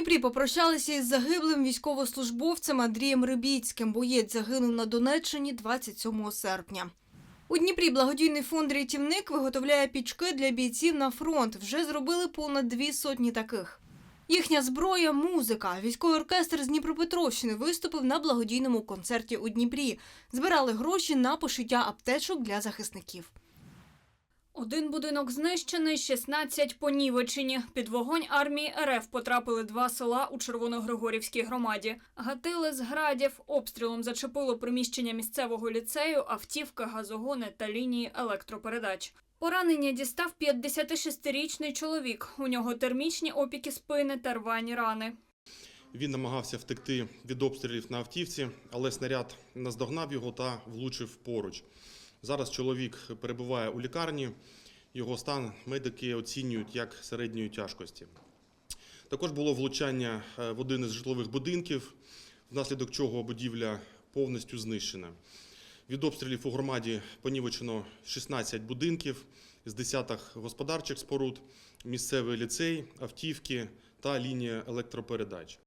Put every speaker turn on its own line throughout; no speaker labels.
Дніпрі попрощалися із загиблим військовослужбовцем Андрієм Рибіцьким. Боєць загинув на Донеччині 27 серпня. У Дніпрі благодійний фонд «Рятівник» виготовляє пічки для бійців на фронт. Вже зробили понад дві сотні таких. Їхня зброя музика. Військовий оркестр з Дніпропетровщини виступив на благодійному концерті у Дніпрі. Збирали гроші на пошиття аптечок для захисників. Один будинок знищений, 16 понівечені. Під вогонь армії РФ потрапили два села у Червоногригорівській громаді. Гатили з градів, обстрілом зачепило приміщення місцевого ліцею, автівки, газогони та лінії електропередач. Поранення дістав 56-річний чоловік. У нього термічні опіки спини та рвані рани.
Він намагався втекти від обстрілів на автівці, але снаряд наздогнав його та влучив поруч. Зараз чоловік перебуває у лікарні. Його стан медики оцінюють як середньої тяжкості. Також було влучання е, в один із житлових будинків, внаслідок чого будівля повністю знищена. Від обстрілів у громаді понівечено 16 будинків з десяток господарчих споруд, місцевий ліцей, автівки та лінія електропередач.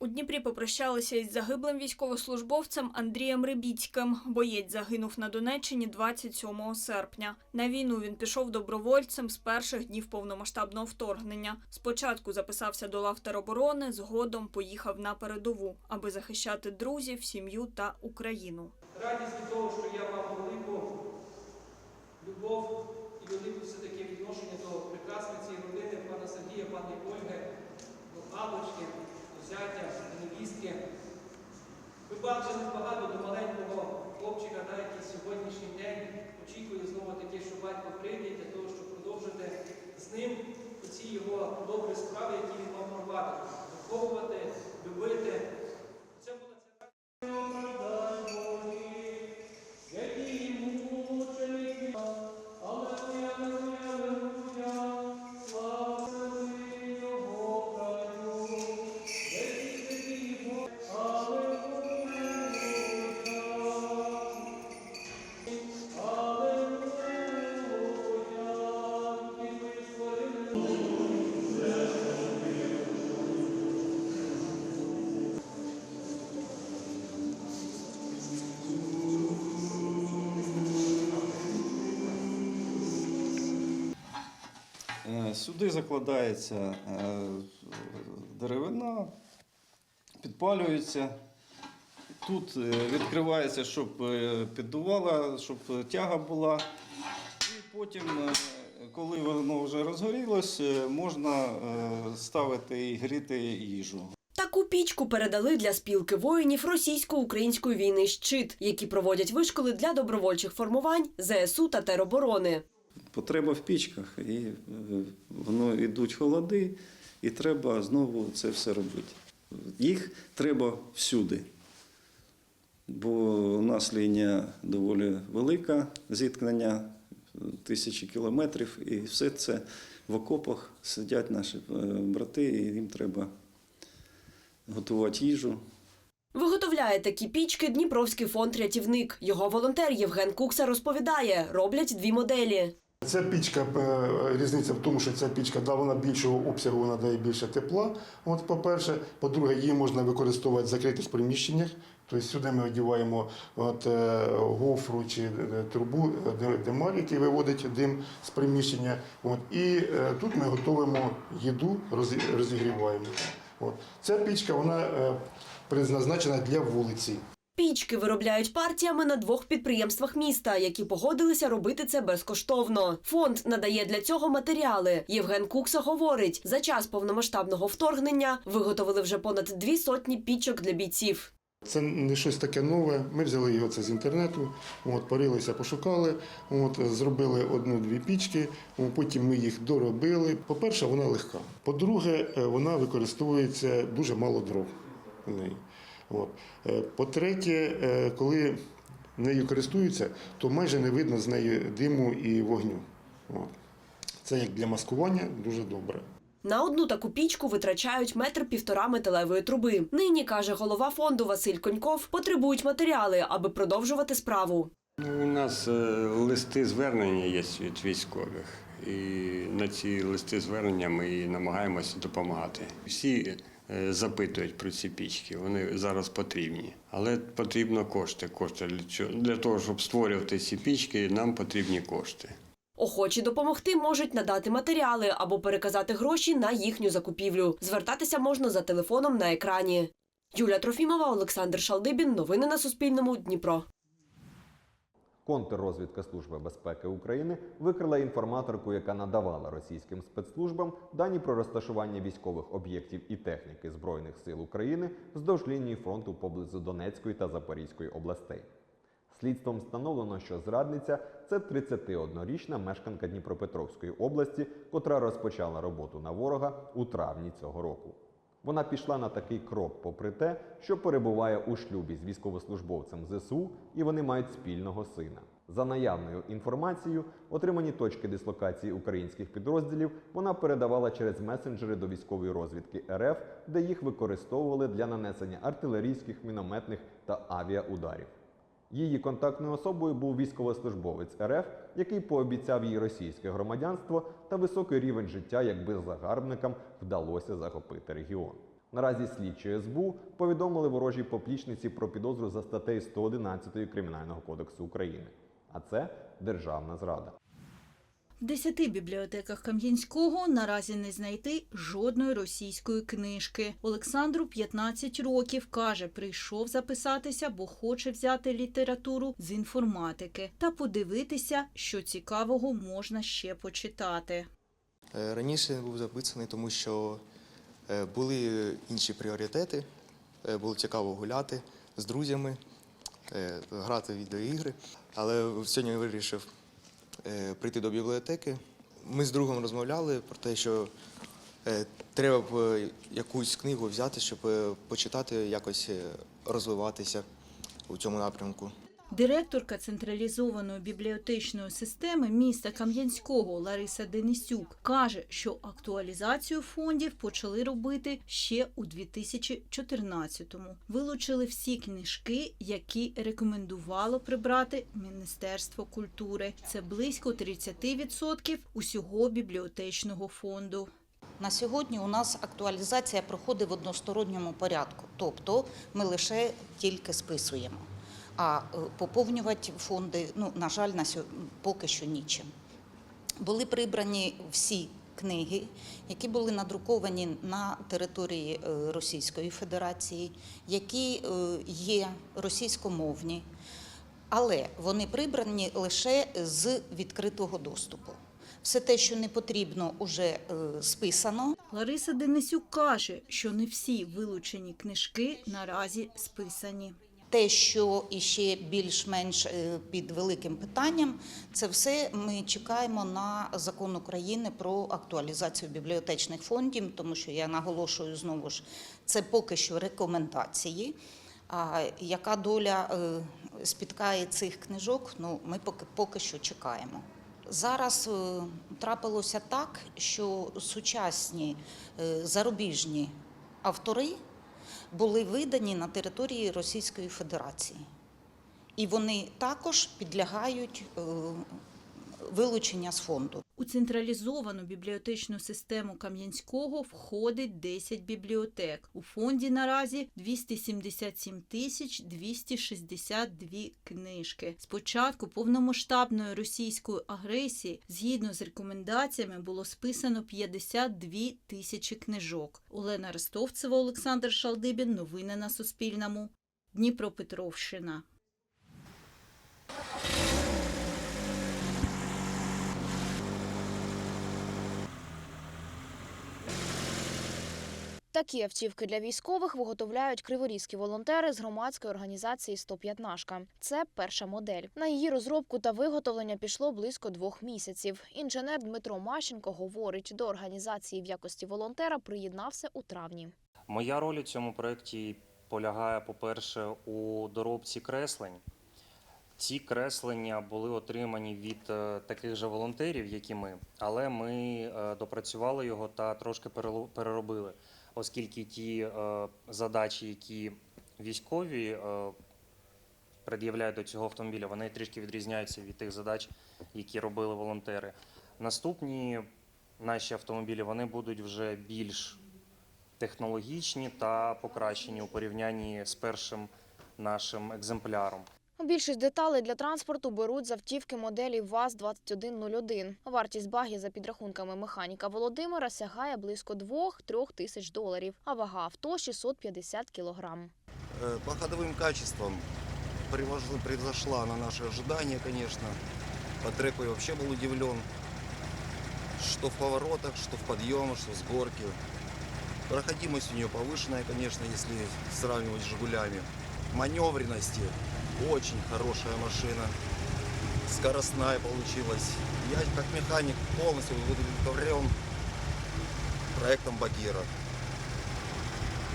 У Дніпрі попрощалися із загиблим військовослужбовцем Андрієм Рибіцьким. Боєць загинув на Донеччині 27 серпня. На війну він пішов добровольцем з перших днів повномасштабного вторгнення. Спочатку записався до лав тероборони, згодом поїхав на передову, аби захищати друзів, сім'ю та Україну.
радість від того, що я мав велику любов і велике все-таки відношення до прекрасної цієї родини, пана Сергія, пані Ольги, до Алочки, до зятя, невістки. Ви бачили багато до маленького хлопчика, да, який сьогоднішній день очікує знову таки, що батько прийде для того, щоб продовжити з ним ці його добрі справи, які він мав провадити, виховувати, любити.
Сюди закладається е, деревина, підпалюється. Тут е, відкривається, щоб е, піддувала, щоб тяга була. І потім, коли воно вже розгорілось, можна ставити і гріти їжу.
Таку пічку передали для спілки воїнів російсько-української війни «Щит», які проводять вишколи для добровольчих формувань ЗСУ та тероборони.
Потреба в пічках, і е, воно йдуть холоди, і треба знову це все робити. Їх треба всюди. Бо у нас лінія доволі велика, зіткнення е, тисячі кілометрів, і все це в окопах сидять наші е, брати, і їм треба готувати їжу.
Виготовляє такі пічки Дніпровський фонд «Рятівник». Його волонтер Євген Кукса розповідає, роблять дві моделі.
Ця пічка е, різниця в тому, що ця пічка да, вона більшого обсягу, вона дає більше тепла. От, по-перше, по-друге, її можна використовувати в закритих приміщеннях. Тобто сюди ми одіваємо от, е, гофру чи е, трубу, де- який виводить дим з приміщення. От, і тут ми готуємо їду, розі- розігріваємо. От. Ця пічка вона призначена для вулиці.
Пічки виробляють партіями на двох підприємствах міста, які погодилися робити це безкоштовно. Фонд надає для цього матеріали. Євген Кукса говорить, за час повномасштабного вторгнення виготовили вже понад дві сотні пічок для бійців.
Це не щось таке нове. Ми взяли його це з інтернету, от, порилися, пошукали, от, зробили одну-дві пічки, потім ми їх доробили. По-перше, вона легка. По-друге, е, вона використовується дуже мало дров в неї. От. Е, По-третє, е, коли нею користуються, то майже не видно з неї диму і вогню. От. Це як для маскування дуже добре.
На одну таку пічку витрачають метр півтора металевої труби. Нині каже голова фонду Василь Коньков, потребують матеріали, аби продовжувати справу.
Ну, У нас е, листи звернення є від військових. І на ці листи звернення ми намагаємося допомагати. Всі запитують про ці пічки, вони зараз потрібні. Але потрібно кошти. Кошти для чого? Для того, щоб створювати ці пічки, нам потрібні кошти.
Охочі допомогти можуть надати матеріали або переказати гроші на їхню закупівлю. Звертатися можна за телефоном на екрані. Юля Трофімова, Олександр Шалдибін. Новини на Суспільному. Дніпро.
Контррозвідка Служби безпеки України викрила інформаторку, яка надавала російським спецслужбам дані про розташування військових об'єктів і техніки Збройних сил України вздовж лінії фронту поблизу Донецької та Запорізької областей. Слідством встановлено, що зрадниця це 31-річна мешканка Дніпропетровської області, котра розпочала роботу на ворога у травні цього року. Вона пішла на такий крок, попри те, що перебуває у шлюбі з військовослужбовцем ЗСУ, і вони мають спільного сина. За наявною інформацією, отримані точки дислокації українських підрозділів вона передавала через месенджери до військової розвідки РФ, де їх використовували для нанесення артилерійських, мінометних та авіаударів. Її контактною особою був військовослужбовець РФ, який пообіцяв їй російське громадянство та високий рівень життя, якби загарбникам вдалося захопити регіон. Наразі слідчі СБУ повідомили ворожій поплічниці про підозру за статтею 111 Кримінального кодексу України. А це державна зрада.
В десяти бібліотеках Кам'янського наразі не знайти жодної російської книжки. Олександру 15 років. Каже, прийшов записатися, бо хоче взяти літературу з інформатики та подивитися, що цікавого можна ще почитати.
Е, Раніше я був записаний, тому що е, були інші пріоритети. Е, Було цікаво гуляти з друзями, грати в відеоігри. Але сьогодні я вирішив прийти до бібліотеки. Ми з другом розмовляли про те, що е, треба б е, якусь книгу взяти, щоб е, почитати, якось е, розвиватися у цьому напрямку.
Директорка централізованої бібліотечної системи міста Кам'янського Лариса Денисюк каже, що актуалізацію фондів почали робити ще у 2014-му. Вилучили всі книжки, які рекомендувало прибрати Міністерство культури. Це близько 30% усього бібліотечного фонду.
На сьогодні у нас актуалізація проходить в односторонньому порядку, тобто ми лише тільки списуємо. А е, поповнювати фонди, ну, на жаль, на сьо- поки що нічим. Були прибрані всі книги, які були надруковані на території е, Російської Федерації, які е, є російськомовні, але вони прибрані лише з відкритого доступу. Все те, що не потрібно, уже списано.
Лариса Денисюк каже, що не всі вилучені книжки наразі списані.
Те, що іще більш-менш е, під великим питанням, це все ми чекаємо на закон України про актуалізацію бібліотечних фондів, тому що я наголошую знову ж, це поки що рекомендації. А яка доля е, спіткає цих книжок, ну ми поки, поки що чекаємо. Зараз е, трапилося так, що сучасні зарубіжні автори були видані на території Російської Федерації. І вони також підлягають е, вилучення з фонду.
У централізовану бібліотечну систему Кам'янського входить 10 бібліотек. У фонді наразі 277 тисяч 262 книжки. З початку повномасштабної російської агресії, згідно з рекомендаціями, було списано 52 тисячі книжок. Олена Ростовцева, Олександр Шалдибін. Новини на Суспільному. Дніпропетровщина.
Такі автівки для військових виготовляють криворізькі волонтери з громадської організації «115». Це перша модель. На її розробку та виготовлення пішло близько двох місяців. Інженер Дмитро Мащенко говорить, до організації в якості волонтера приєднався у травні.
Моя роль у цьому проєкті полягає, по-перше, у доробці креслень. Ці креслення були отримані від е, таких же волонтерів, як і ми, але ми е, допрацювали його та трошки переробили, оскільки ті е, задачі, які військові е, пред'являють до цього автомобіля, вони трішки відрізняються від тих задач, які робили волонтери. Наступні наші автомобілі вони будуть вже більш технологічні та покращені у порівнянні з першим нашим екземпляром.
Більшість деталей для транспорту беруть з автівки моделі ВАЗ-2101. Вартість багі за підрахунками механіка Володимира сягає близько 2-3 тисяч доларів, а вага авто 650 кілограм.
Э, По ходовым качествам превош- превзошла на наши ожидания, конечно. По треку я вообще был удивлен. Что в поворотах, что в подъемах, что с горки. Проходимость у нее повышенная, конечно, если сравнивать с «Жигулями». Маневренности очень хорошая машина. Скоростная получилась. Я как механик полностью удовлетворен проектом Багира.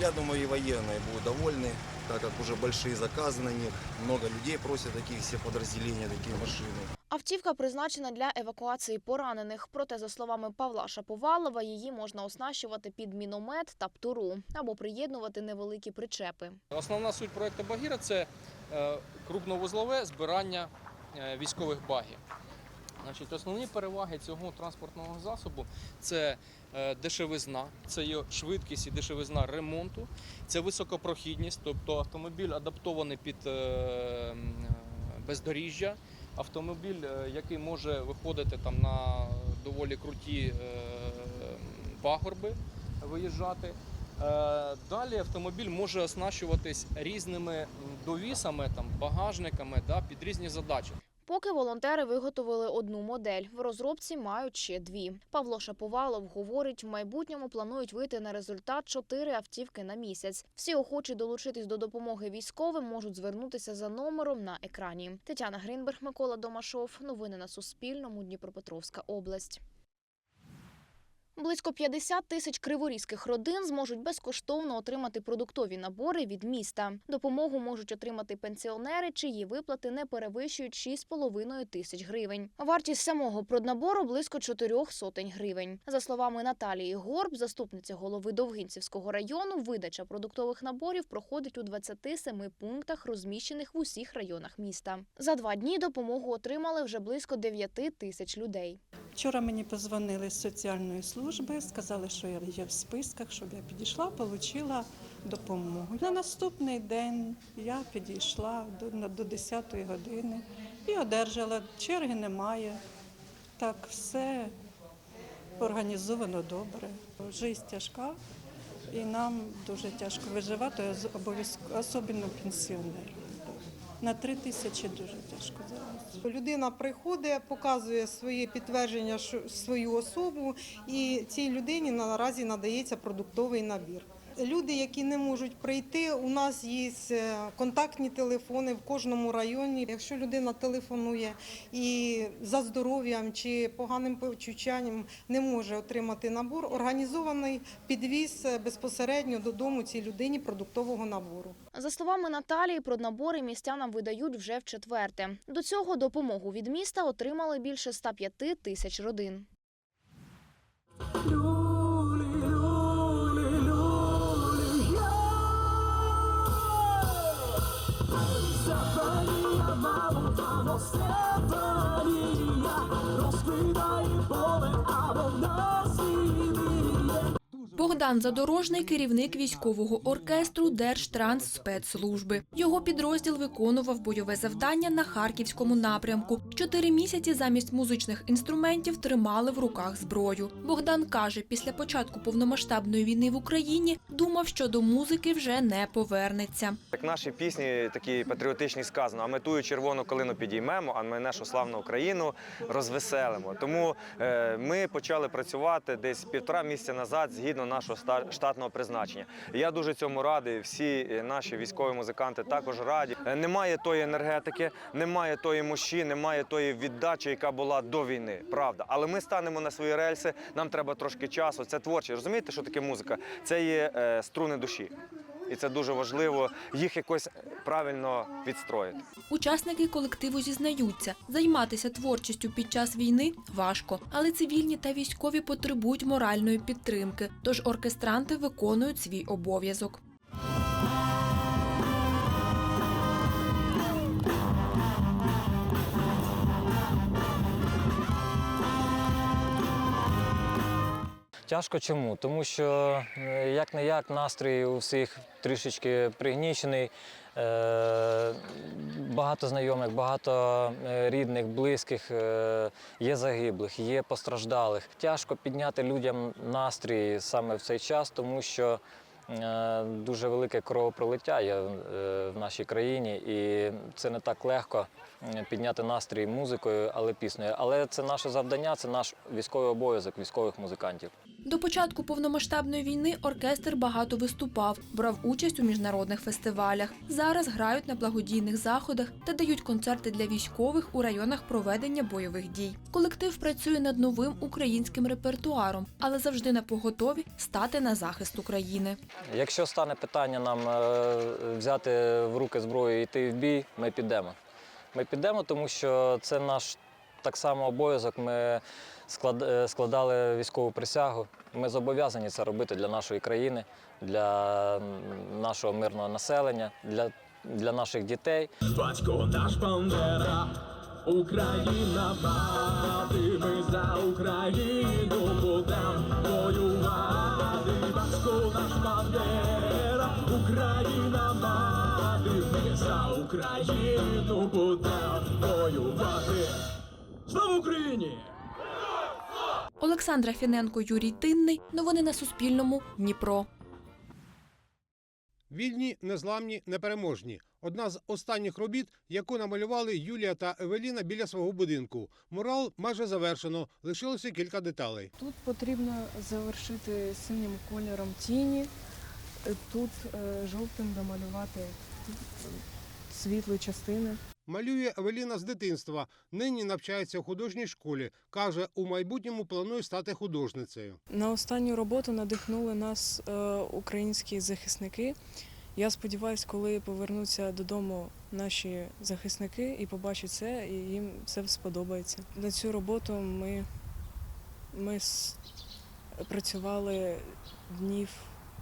Я думаю, и военные будут довольны, так как уже большие заказы на них. Много людей просят таких все подразделения, такие машины.
Автівка призначена для евакуації поранених. Проте, за словами Павла Шаповалова, її можна оснащувати під міномет та птуру або приєднувати невеликі причепи.
Основна суть проекту Багіра це е, крупновузлове збирання е, військових багів. Значить, основні переваги цього транспортного засобу це е, дешевизна, це його швидкість і дешевизна ремонту, це високопрохідність, тобто автомобіль адаптований під е, бездоріжжя, автомобіль, е, який може виходити там на доволі круті е, пагорби, виїжджати. Е, Далі автомобіль може оснащуватись різними довісами, там, багажниками да, під різні задачі.
Поки волонтери виготовили одну модель, в розробці мають ще дві. Павло Шаповалов говорить, в майбутньому планують вийти на результат чотири автівки на місяць. Всі охочі долучитись до допомоги військовим можуть звернутися за номером на екрані. Тетяна Гринберг, Микола Домашов. Новини на Суспільному. Дніпропетровська область. Близько 50 тисяч криворізьких родин зможуть безкоштовно отримати продуктові набори від міста. Допомогу можуть отримати пенсіонери, чиї виплати не перевищують 6,5 тисяч гривень. Вартість самого проднабору близько 4 сотень гривень. За словами Наталії Горб, заступниці голови Довгинцівського району, видача продуктових наборів проходить у 27 пунктах, розміщених в усіх районах міста. За два дні допомогу отримали вже близько 9 тисяч людей.
Вчора мені позвонили з соціальної служби, сказали, що я є в списках, щоб я підійшла, отримала допомогу. На наступний день я підійшла до, на- до 10 години і одержала. Черги немає. Так, все організовано добре. Життя тяжка, і нам дуже тяжко виживати, обов'язково, особливо пенсіонерам. На три тисячі дуже тяжко зараз.
Людина приходить, показує своє підтвердження, свою особу, і цій людині наразі надається продуктовий набір. Люди, які не можуть прийти, у нас є е, контактні телефони в кожному районі. Якщо людина телефонує і за здоров'ям чи поганим почуттям не може отримати набор, організований підвіз е, безпосередньо додому цій людині продуктового набору.
За словами Наталії, проднабори містянам видають вже в четверте. До цього допомогу від міста отримали більше 105 тисяч родин.
never Богдан Задорожний керівник військового оркестру Держтрансспецслужби. Його підрозділ виконував бойове завдання на харківському напрямку. Чотири місяці замість музичних інструментів тримали в руках зброю. Богдан каже, після початку повномасштабної війни в Україні думав, що до музики вже не повернеться.
Як наші пісні такі патріотичні сказано, а ми тую червону калину підіймемо, а ми нашу славну Україну розвеселимо. Тому е, ми почали працювати десь півтора місяця назад згідно нашого штатного призначення. Я дуже цьому радий. Всі е, наші військові музиканти також раді. Е, Немає тої енергетики, немає тої мощі, немає тої віддачі, яка була до війни. Правда, але ми станемо на свої рельси. Нам треба трошки часу. Це творче. Розумієте, що таке музика? Це є е, струни душі. І це дуже важливо їх якось правильно відстроїти.
Учасники колективу зізнаються, займатися творчістю під час війни важко, але цивільні та військові потребують моральної підтримки. Тож оркестранти виконують свій обов'язок.
Тяжко чому? Тому що як не як настрій у всіх трішечки пригнічений. Е, Багато знайомих, багато е, рідних, близьких, е, є загиблих, є постраждалих. Тяжко підняти людям настрій саме в цей час, тому що дуже велике кровопролиття є в нашій країні, і це не так легко підняти настрій музикою, але піснею. Але це наше завдання, це наш військовий обов'язок військових музикантів.
До початку повномасштабної війни оркестр багато виступав, брав участь у міжнародних фестивалях. Зараз грають на благодійних заходах та дають концерти для військових у районах проведення бойових дій. Колектив працює над новим українським репертуаром, але завжди на поготові стати на захист України.
Якщо стане питання нам е, взяти в руки зброю і йти в бій, ми підемо. Ми підемо, тому що це наш так само обов'язок. Ми складали військову присягу. Ми зобов'язані це робити для нашої країни, для нашого мирного населення, для, для наших дітей.
Батько наш Бандера, Україна мати, ми за Україну будем воювати. Батько наш Бандера, Україна мати, ми за Україну будем воювати. Слава Україні!
Олександра Фіненко, Юрій Тинний. Новини на Суспільному. Дніпро.
Вільні, незламні, непереможні. Одна з останніх робіт, яку намалювали Юлія та Евеліна біля свого будинку. Мурал майже завершено, лишилося кілька деталей.
Тут потрібно завершити синім кольором тіні, тут е, жовтим домалювати світлі частини.
Малює Евеліна з дитинства. Нині навчається у художній школі. Каже, у майбутньому планує стати художницею.
На останню роботу надихнули нас е, українські захисники. Я сподіваюся, коли повернуться додому наші захисники і побачать це, і їм це сподобається. На цю роботу ми, ми працювали днів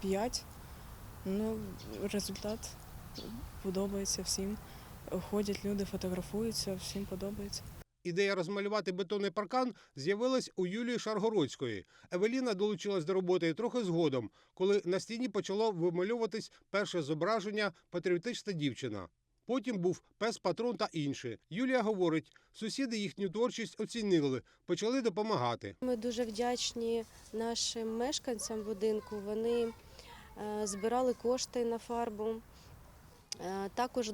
п'ять. Ну, результат подобається всім. Ходять люди, фотографуються, всім подобається.
Ідея розмалювати бетонний паркан з'явилась у Юлії Шаргородської. Евеліна долучилась до роботи трохи згодом, коли на стіні почало вимальовуватись перше зображення патріотична дівчина. Потім був пес патрон та інше. Юлія говорить, сусіди їхню творчість оцінили, почали допомагати.
Ми дуже вдячні нашим мешканцям будинку. Вони е, збирали кошти на фарбу. Е, Також е,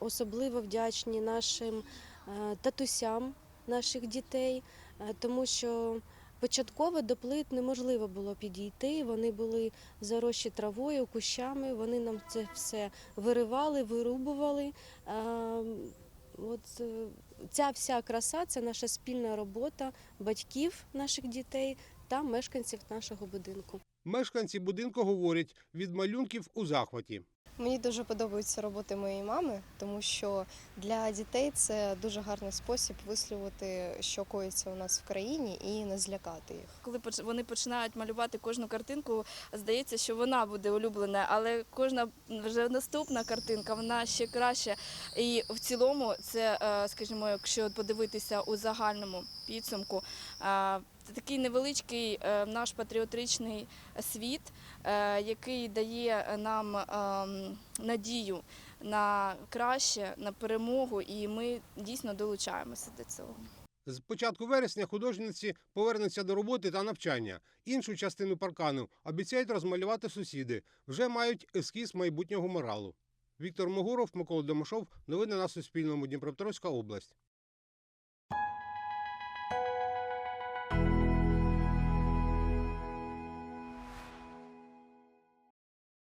особливо вдячні нашим е, татусям наших дітей, тому що початково до плит неможливо було підійти. Вони були зарощі травою, кущами. Вони нам це все виривали, вирубували. От ця вся краса це наша спільна робота батьків наших дітей та мешканців нашого будинку.
Мешканці будинку говорять, від малюнків у захваті.
Мені дуже подобаються роботи моєї мами, тому що для дітей це дуже гарний спосіб висловити, що коїться у нас в країні, і не злякати їх.
Коли вони починають малювати кожну картинку, здається, що вона буде улюблена, але кожна вже наступна картинка вона ще краща. І в цілому, це, е, скажімо, якщо подивитися у загальному підсумку, це такий невеличкий е, наш патріотичний світ, е, який дає нам ем, надію на краще, на перемогу, і ми дійсно долучаємося до цього.
З початку вересня художниці повернуться до роботи та навчання. Іншу частину паркану обіцяють розмалювати сусіди. Вже мають ескіз майбутнього моралу. Віктор Могуров, Микола Домашов. Новини на Суспільному. Дніпропетровська область.